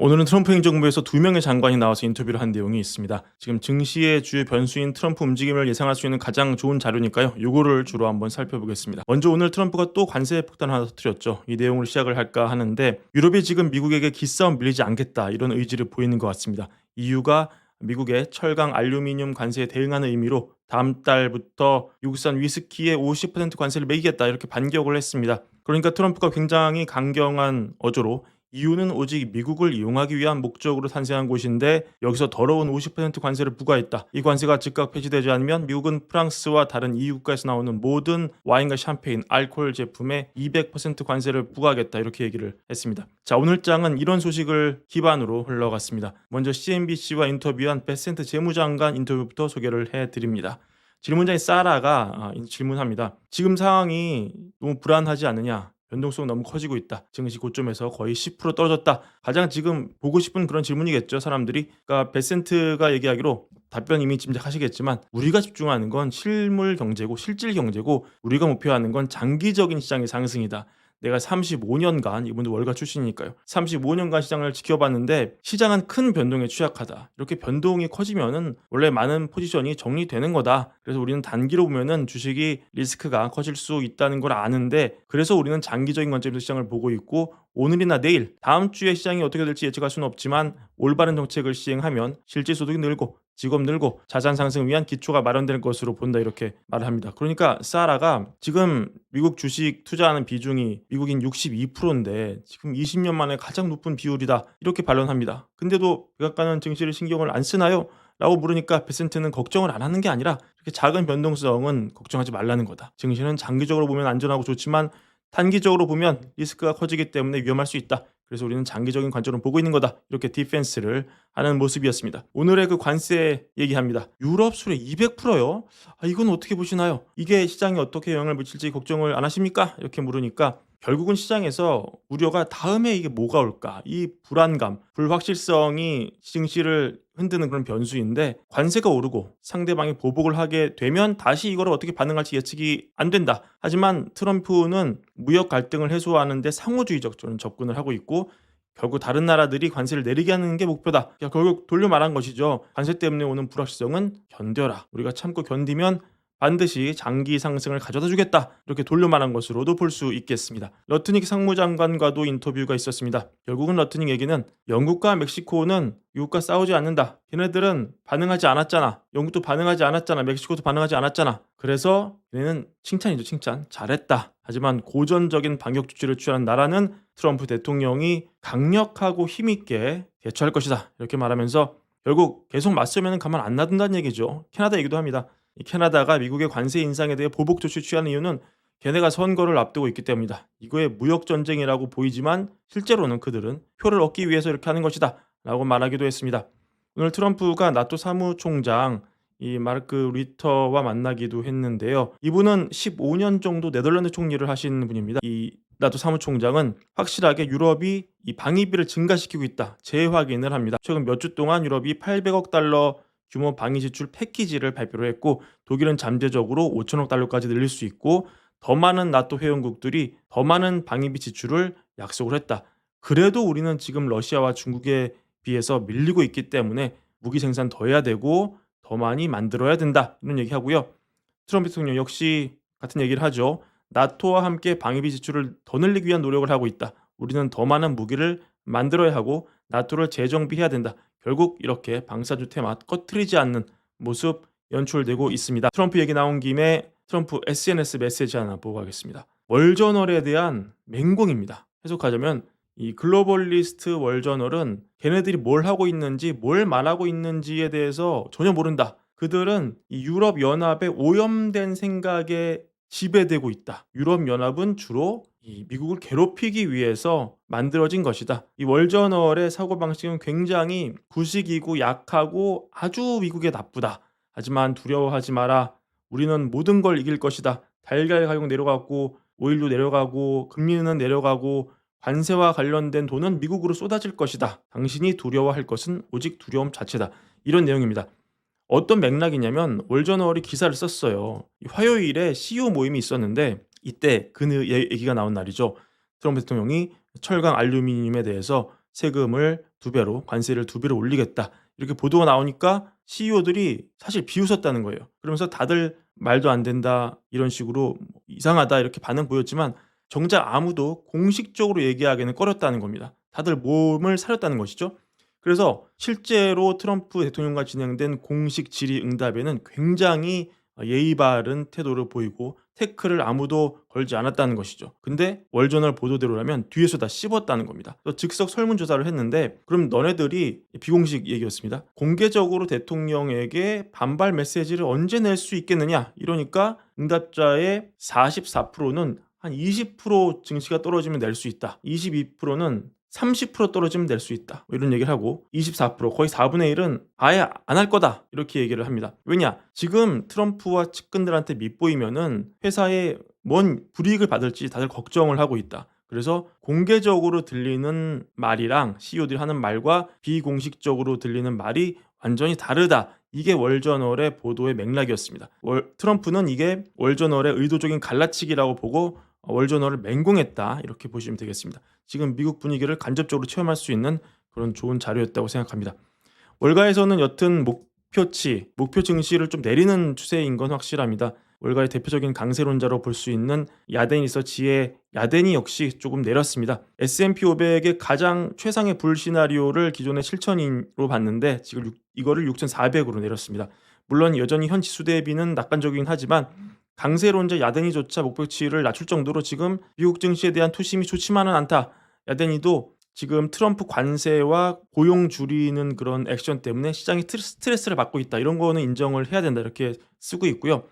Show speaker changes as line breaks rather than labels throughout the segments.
오늘은 트럼프 행정부에서 두 명의 장관이 나와서 인터뷰를 한 내용이 있습니다. 지금 증시의 주요 변수인 트럼프 움직임을 예상할 수 있는 가장 좋은 자료니까요. 요거를 주로 한번 살펴보겠습니다. 먼저 오늘 트럼프가 또 관세 폭탄 하나 터뜨렸죠. 이 내용으로 시작을 할까 하는데 유럽이 지금 미국에게 기싸움 밀리지 않겠다 이런 의지를 보이는 것 같습니다. 이유가 미국의 철강 알루미늄 관세에 대응하는 의미로 다음 달부터 미국산 위스키에 50% 관세를 매기겠다 이렇게 반격을 했습니다. 그러니까 트럼프가 굉장히 강경한 어조로 이유는 오직 미국을 이용하기 위한 목적으로 탄생한 곳인데 여기서 더러운 50% 관세를 부과했다. 이 관세가 즉각 폐지되지 않으면 미국은 프랑스와 다른 EU 국가에서 나오는 모든 와인과 샴페인, 알코올 제품에 200% 관세를 부과하겠다. 이렇게 얘기를 했습니다. 자, 오늘 장은 이런 소식을 기반으로 흘러갔습니다. 먼저 CNBC와 인터뷰한 베센트 재무장관 인터뷰부터 소개를 해드립니다. 질문자인 사라가 아, 질문합니다. 지금 상황이 너무 불안하지 않느냐? 변동성 너무 커지고 있다. 증시 고점에서 거의 10% 떨어졌다. 가장 지금 보고 싶은 그런 질문이겠죠, 사람들이. 그러니까 베센트가 얘기하기로 답변 이미 짐작하시겠지만 우리가 집중하는 건 실물 경제고 실질 경제고 우리가 목표하는 건 장기적인 시장의 상승이다. 내가 35년간 이분도 월가 출신이니까요. 35년간 시장을 지켜봤는데 시장은 큰 변동에 취약하다. 이렇게 변동이 커지면은 원래 많은 포지션이 정리되는 거다. 그래서 우리는 단기로 보면은 주식이 리스크가 커질 수 있다는 걸 아는데 그래서 우리는 장기적인 관점에서 시장을 보고 있고 오늘이나 내일 다음 주에 시장이 어떻게 될지 예측할 수는 없지만 올바른 정책을 시행하면 실질 소득이 늘고 직업 늘고 자산 상승을 위한 기초가 마련될 것으로 본다 이렇게 말을 합니다. 그러니까 사라가 지금 미국 주식 투자하는 비중이 미국인 62%인데 지금 20년 만에 가장 높은 비율이다 이렇게 반론합니다. 근데도 백악관은 증시를 신경을 안 쓰나요? 라고 물으니까 베센트는 걱정을 안 하는 게 아니라 이렇게 작은 변동성은 걱정하지 말라는 거다. 증시는 장기적으로 보면 안전하고 좋지만 단기적으로 보면 리스크가 커지기 때문에 위험할 수 있다. 그래서 우리는 장기적인 관점으로 보고 있는 거다. 이렇게 디펜스를 하는 모습이었습니다. 오늘의 그 관세 얘기합니다. 유럽 수레 200%요? 아, 이건 어떻게 보시나요? 이게 시장에 어떻게 영향을 미칠지 걱정을 안 하십니까? 이렇게 물으니까 결국은 시장에서 우려가 다음에 이게 뭐가 올까? 이 불안감, 불확실성이 증시를 흔드는 그런 변수인데 관세가 오르고 상대방이 보복을 하게 되면 다시 이거를 어떻게 반응할지 예측이 안 된다. 하지만 트럼프는 무역 갈등을 해소하는데 상호주의적 접근을 하고 있고 결국 다른 나라들이 관세를 내리게 하는 게 목표다. 그러니까 결국 돌려 말한 것이죠. 관세 때문에 오는 불확실성은 견뎌라. 우리가 참고 견디면 반드시 장기 상승을 가져다 주겠다. 이렇게 돌려 말한 것으로도 볼 수 있겠습니다. 러트닉 상무장관과도 인터뷰가 있었습니다. 결국은 러트닉 얘기는 영국과 멕시코는 미국과 싸우지 않는다. 걔네들은 반응하지 않았잖아. 영국도 반응하지 않았잖아. 멕시코도 반응하지 않았잖아. 그래서 얘네는 칭찬이죠, 칭찬. 잘했다. 하지만 고전적인 방역 조치를 취하는 나라는 트럼프 대통령이 강력하고 힘있게 대처할 것이다. 이렇게 말하면서 결국 계속 맞서면 가만 안 놔둔다는 얘기죠. 캐나다 얘기도 합니다. 이 캐나다가 미국의 관세 인상에 대해 보복 조치 취하는 이유는 걔네가 선거를 앞두고 있기 때문이다. 이거의 무역 전쟁이라고 보이지만 실제로는 그들은 표를 얻기 위해서 이렇게 하는 것이다. 라고 말하기도 했습니다. 오늘 트럼프가 나토 사무총장 이 마르크 리터와 만나기도 했는데요. 이분은 15년 정도 네덜란드 총리를 하신 분입니다. 이 나토 사무총장은 확실하게 유럽이 이 방위비를 증가시키고 있다. 재확인을 합니다. 최근 몇 주 동안 유럽이 800억 달러 규모 방위 지출 패키지를 발표를 했고 독일은 잠재적으로 5천억 달러까지 늘릴 수 있고 더 많은 나토 회원국들이 더 많은 방위비 지출을 약속을 했다. 그래도 우리는 지금 러시아와 중국에 비해서 밀리고 있기 때문에 무기 생산 더 해야 되고 더 많이 만들어야 된다. 이런 얘기하고요. 트럼프 대통령 역시 같은 얘기를 하죠. 나토와 함께 방위비 지출을 더 늘리기 위한 노력을 하고 있다. 우리는 더 많은 무기를 만들어야 하고 나토를 재정비해야 된다. 결국 이렇게 방사주 테마 꺼트리지 않는 모습 연출되고 있습니다. 트럼프 얘기 나온 김에 트럼프 SNS 메시지 하나 보고 가겠습니다. 월저널에 대한 맹공입니다. 해석하자면 이 글로벌리스트 월저널은 걔네들이 뭘 하고 있는지 뭘 말하고 있는지에 대해서 전혀 모른다. 그들은 이 유럽 연합의 오염된 생각에 지배되고 있다. 유럽 연합은 주로 이 미국을 괴롭히기 위해서 만들어진 것이다. 이 월저널의 사고방식은 굉장히 구식이고 약하고 아주 미국에 나쁘다. 하지만 두려워하지 마라. 우리는 모든 걸 이길 것이다. 달걀 가격 내려가고 오일도 내려가고 금리는 내려가고 관세와 관련된 돈은 미국으로 쏟아질 것이다. 당신이 두려워할 것은 오직 두려움 자체다. 이런 내용입니다. 어떤 맥락이냐면 월저널이 기사를 썼어요. 화요일에 CEO 모임이 있었는데 이때 그 얘기가 나온 날이죠. 트럼프 대통령이 철강 알루미늄에 대해서 세금을 두 배로 관세를 두 배로 올리겠다 이렇게 보도가 나오니까 CEO들이 사실 비웃었다는 거예요. 그러면서 다들 말도 안 된다 이런 식으로 뭐 이상하다 이렇게 반응 보였지만 정작 아무도 공식적으로 얘기하기는 꺼렸다는 겁니다. 다들 몸을 사렸다는 것이죠. 그래서 실제로 트럼프 대통령과 진행된 공식 질의 응답에는 굉장히 예의 바른 태도를 보이고 태클을 아무도 걸지 않았다는 것이죠. 근데 월저널 보도대로라면 뒤에서 다 씹었다는 겁니다. 또 즉석 설문조사를 했는데 그럼 너네들이 비공식 얘기였습니다. 공개적으로 대통령에게 반발 메시지를 언제 낼 수 있겠느냐 이러니까 응답자의 44%는 한 20% 증시가 떨어지면 낼 수 있다. 22%는 30% 떨어지면 낼 수 있다. 뭐 이런 얘기를 하고 24% 거의 4분의 1은 아예 안 할 거다. 이렇게 얘기를 합니다. 왜냐? 지금 트럼프와 측근들한테 밑보이면은 회사에 뭔 불이익을 받을지 다들 걱정을 하고 있다. 그래서 공개적으로 들리는 말이랑 CEO들이 하는 말과 비공식적으로 들리는 말이 완전히 다르다. 이게 월저널의 보도의 맥락이었습니다. 월, 트럼프는 이게 월저널의 의도적인 갈라치기라고 보고 월저널을 맹공했다 이렇게 보시면 되겠습니다. 지금 미국 분위기를 간접적으로 체험할 수 있는 그런 좋은 자료였다고 생각합니다. 월가에서는 여튼 목표치, 목표 증시를 좀 내리는 추세인 건 확실합니다. 월가의 대표적인 강세론자로 볼 수 있는 야덴 리서치의 야덴이 역시 조금 내렸습니다. S&P 500의 가장 최상의 불 시나리오를 기존의 7천으로 봤는데 지금 6, 이거를 6,400으로 내렸습니다. 물론 여전히 현 지수 대비는 낙관적이긴 하지만 강세론자 야덴이조차 목표치를 낮출 정도로 지금 미국 증시에 대한 투심이 좋지만은 않다. 야덴이도 지금 트럼프 관세와 고용 줄이는 그런 액션 때문에 시장이 스트레스를 받고 있다. 이런 거는 인정을 해야 된다. 이렇게 쓰고 있고요.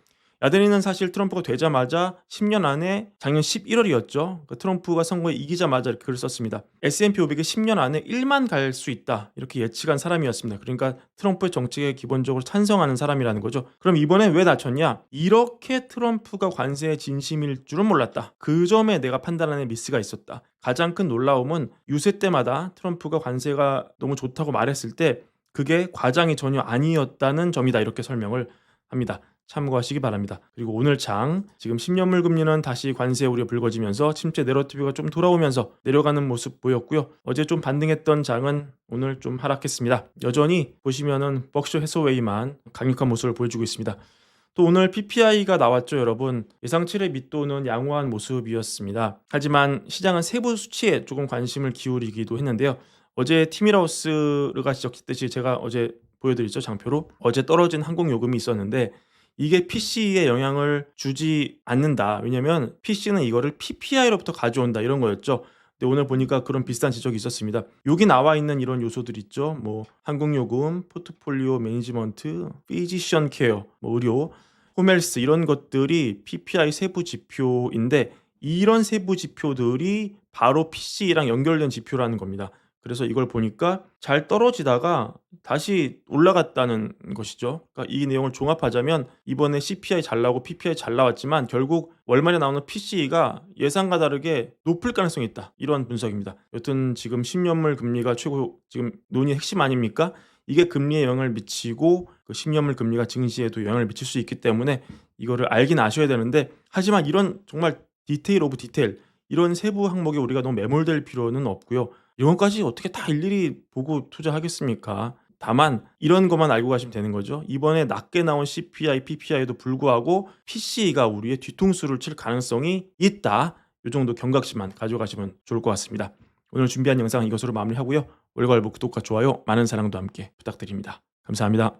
야덴이는 사실 트럼프가 되자마자 10년 안에 작년 11월이었죠. 그 트럼프가 선거에 이기자마자 이렇게 글을 썼습니다. S&P 500이 10년 안에 1만 갈 수 있다. 이렇게 예측한 사람이었습니다. 그러니까 트럼프의 정책에 기본적으로 찬성하는 사람이라는 거죠. 그럼 이번에 왜 낮췄냐? 이렇게 트럼프가 관세에 진심일 줄은 몰랐다. 그 점에 내가 판단하는 미스가 있었다. 가장 큰 놀라움은 유세 때마다 트럼프가 관세가 너무 좋다고 말했을 때 그게 과장이 전혀 아니었다는 점이다. 이렇게 설명을 합니다. 참고하시기 바랍니다. 그리고 오늘 장 지금 10년물 금리는 다시 관세 우려 불거지면서 침체 내러티브가 좀 돌아오면서 내려가는 모습 보였고요. 어제 좀 반등했던 장은 오늘 좀 하락했습니다. 여전히 보시면은 벅쇼 해소웨이만 강력한 모습을 보여주고 있습니다. 또 오늘 PPI가 나왔죠, 여러분. 예상치를 밑도는 양호한 모습이었습니다. 하지만 시장은 세부 수치에 조금 관심을 기울이기도 했는데요. 어제 티미라우스가 지적했듯이 제가 어제 보여드렸죠, 장표로. 어제 떨어진 항공 요금이 있었는데 이게 PC에 영향을 주지 않는다. 왜냐면 PC는 이거를 PPI로부터 가져온다 이런 거였죠. 근데 오늘 보니까 그런 비슷한 지적이 있었습니다. 여기 나와 있는 이런 요소들 있죠. 뭐 항공요금, 포트폴리오 매니지먼트, 피지션 케어, 뭐 의료, 홈헬스 이런 것들이 PPI 세부 지표인데 이런 세부 지표들이 바로 PC랑 연결된 지표라는 겁니다. 그래서 이걸 보니까 잘 떨어지다가 다시 올라갔다는 것이죠. 그러니까 이 내용을 종합하자면 이번에 CPI 잘 나오고 PPI 잘 나왔지만 결국 월말에 나오는 PCE가 예상과 다르게 높을 가능성이 있다. 이런 분석입니다. 여튼 지금 10년물 금리가 최고 지금 논의 핵심 아닙니까? 이게 금리에 영향을 미치고 그 10년물 금리가 증시에도 영향을 미칠 수 있기 때문에 이거를 알긴 아셔야 되는데 하지만 이런 정말 디테일 오브 디테일 이런 세부 항목에 우리가 너무 매몰될 필요는 없고요. 이것까지 어떻게 다 일일이 보고 투자하겠습니까? 다만 이런 것만 알고 가시면 되는 거죠. 이번에 낮게 나온 CPI, PPI에도 불구하고 PC가 우리의 뒤통수를 칠 가능성이 있다. 이 정도 경각심만 가져가시면 좋을 것 같습니다. 오늘 준비한 영상 이것으로 마무리하고요. 월괄부 구독과 좋아요, 많은 사랑도 함께 부탁드립니다. 감사합니다.